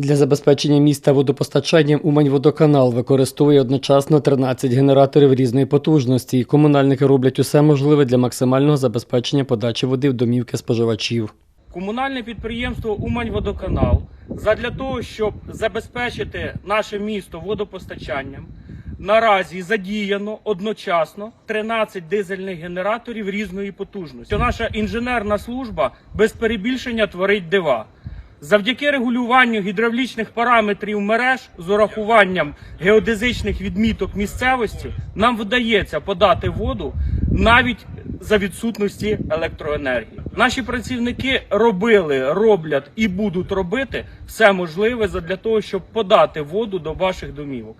Для забезпечення міста водопостачанням Умань-Водоканал використовує одночасно 13 генераторів різної потужності, комунальники роблять усе можливе для максимального забезпечення подачі води в домівки споживачів. Комунальне підприємство Умань-Водоканал задля того, щоб забезпечити наше місто водопостачанням, наразі задіяно одночасно 13 дизельних генераторів різної потужності. Наша інженерна служба без перебільшення творить дива. Завдяки регулюванню гідравлічних параметрів мереж з урахуванням геодезичних відміток місцевості нам вдається подати воду навіть за відсутності електроенергії. Наші працівники робили, роблять і будуть робити все можливе для того, щоб подати воду до ваших домівок.